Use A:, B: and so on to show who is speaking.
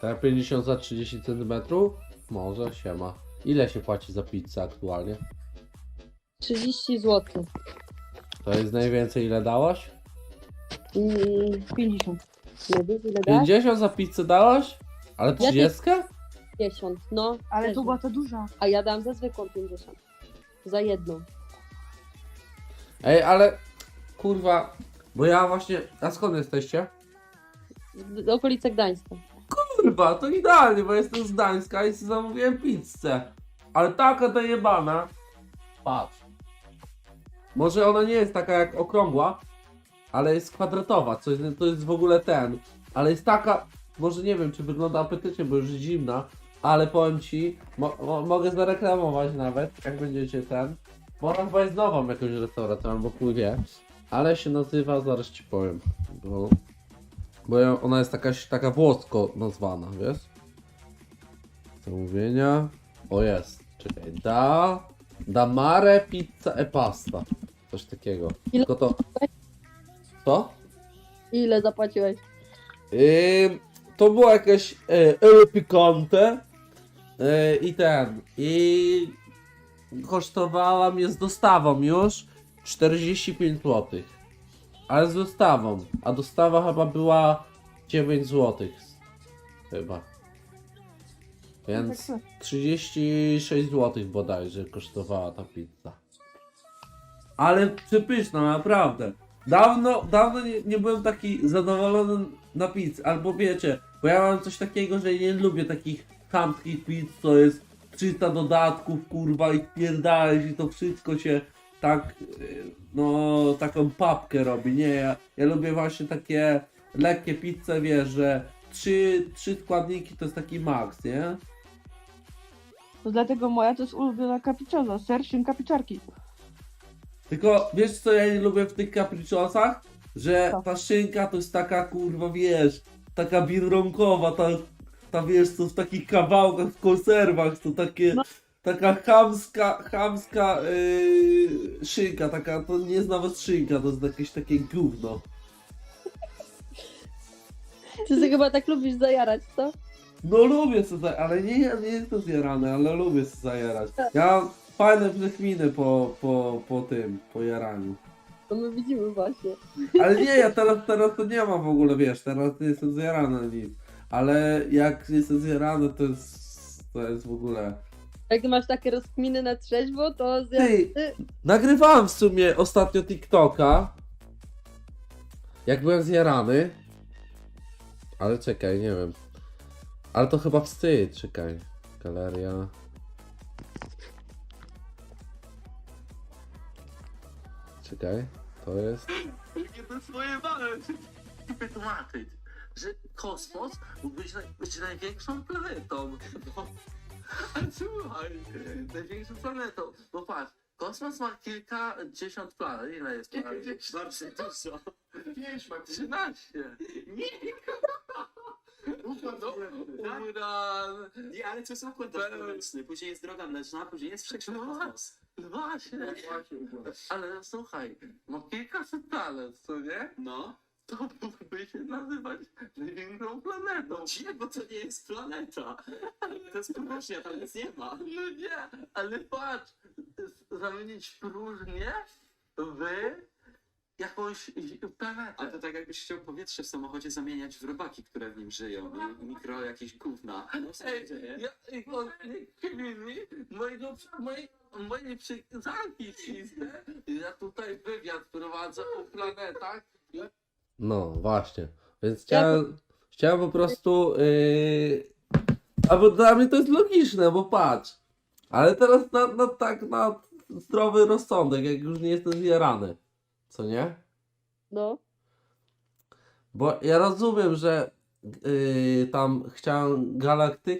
A: Te 50 za 30 cm? Może, siema. Ile się płaci za pizzę aktualnie?
B: 30 zł.
A: To jest najwięcej ile dałaś?
B: Mm, 50. Nie wiem, ile dasz?
A: 50 za pizzę dałaś? Ale
B: Ja
A: 30?
B: 50. No.
C: Ale
B: też
C: to była ta duża.
B: A ja dam za zwykłą 50. Za jedną.
A: Ej, ale kurwa, bo ja właśnie. A skąd jesteście?
B: Z- Okolice Gdańska.
A: Kurwa, to idealnie, bo jestem z Gdańska i sobie zamówiłem pizzę. Ale taka dojebana. Patrz. Może ona nie jest taka jak okrągła, ale jest kwadratowa. Coś, to jest w ogóle ten. Ale jest taka. Może nie wiem, czy wygląda apetycznie, bo już zimna. Ale powiem ci, mo, mo, mogę zareklamować nawet, jak będziecie ten. Bo ona chyba jest nową jakąś restauracją, albo wie. Ale się nazywa, zaraz ci powiem. Bo bo ja, ona jest taka, taka włosko nazwana, wiesz? Zamówienia. O jest. Czekaj. Da. Da mare pizza e pasta. Coś takiego.
B: Ile-
A: Tylko to. Co?
B: Ile zapłaciłeś?
A: Yy, to było jakieś yy, picante. Yy, I ten. I kosztowała mnie z dostawą już 45 zł. Ale z dostawą. A dostawa chyba była 9 zł. Chyba. Więc
C: Tak,
A: 36 zł bodajże kosztowała ta pizza. Ale przepyszna, naprawdę. Dawno, dawno nie, nie byłem taki zadowolony na pizzę. Albo wiecie, bo ja mam coś takiego, że nie lubię takich chamskich pizz, co jest 300 dodatków, kurwa, i pierdalać i to wszystko się tak, no, taką papkę robi. Nie, ja, ja lubię właśnie takie lekkie pizze, wiesz, że trzy, trzy składniki to jest taki maks, nie?
C: To dlatego moja to jest ulubiona capricciosa, ser, szynka, pieczarki.
A: Tylko wiesz co ja nie lubię w tych capriccosach? Że
C: Co?
A: ta szynka to jest taka kurwa wiesz, taka biedronkowa, ta, ta wiesz co w takich kawałkach w konserwach, to takie,
C: No.
A: taka chamska, chamska yy, szynka, taka, to nie jest nawet szynka, to jest jakieś takie gówno.
B: Ty sobie chyba tak lubisz zajarać, co?
A: No lubię sobie, za- ale nie, nie jestem zjarany, ale lubię sobie zajarać. Ja mam fajne przechminy po, po, po tym, po jaraniu.
B: To my widzimy właśnie.
A: Ale nie, ja teraz, teraz to nie mam w ogóle, wiesz, teraz nie jestem zjarany nic. Ale jak jestem zjarany, to jest, to jest w ogóle...
B: Jak masz takie rozkminy na trzeźwo, to z...
A: Ty, nagrywałem w sumie ostatnio TikToka, jak byłem zjarany. Ale czekaj, nie wiem. Ale to chyba wstyd, czekaj. Galeria. Czekaj, to jest...
D: Jakie to swoje małe wytłumaczyć, że kosmos mógł być, naj, być największą planetą. No. Ale słuchaj, największą planetą. Bo patrz, kosmos ma kilkadziesiąt planet. Ile jest planet? Bardzo dużo. Pięć ma 13. Nie, no, Uran.
E: Nie, ale to jest układ planetyczny. Później jest droga mleczna, później jest wszechświatowos.
D: Właśnie. Ale słuchaj, ma kilkaset planet, co nie?
E: No.
D: To mógłby się nazywać największą planetą.
E: No nie, bo to nie jest planeta. To jest próżnia, tam nic nie ma.
D: No nie, ale patrz, zamienić próżnię w jakąś planetę.
E: A to tak jakbyś chciał powietrze w samochodzie zamieniać w robaki, które w nim żyją. I mikro jakieś gówna. No co się
D: Ej,
E: dzieje?
D: ja, i on mojego, mojej, mojej przyjazki cisnę. Ja tutaj wywiad prowadzę o planetach.
A: No, właśnie. Więc chciałem, chciałem po prostu. Yy... A bo dla mnie to jest logiczne, bo patrz. Ale teraz na, na tak na zdrowy rozsądek, jak już nie jestem zjarany. Co nie?
B: No.
A: Bo ja rozumiem, że yy, tam chciałem galaktykę.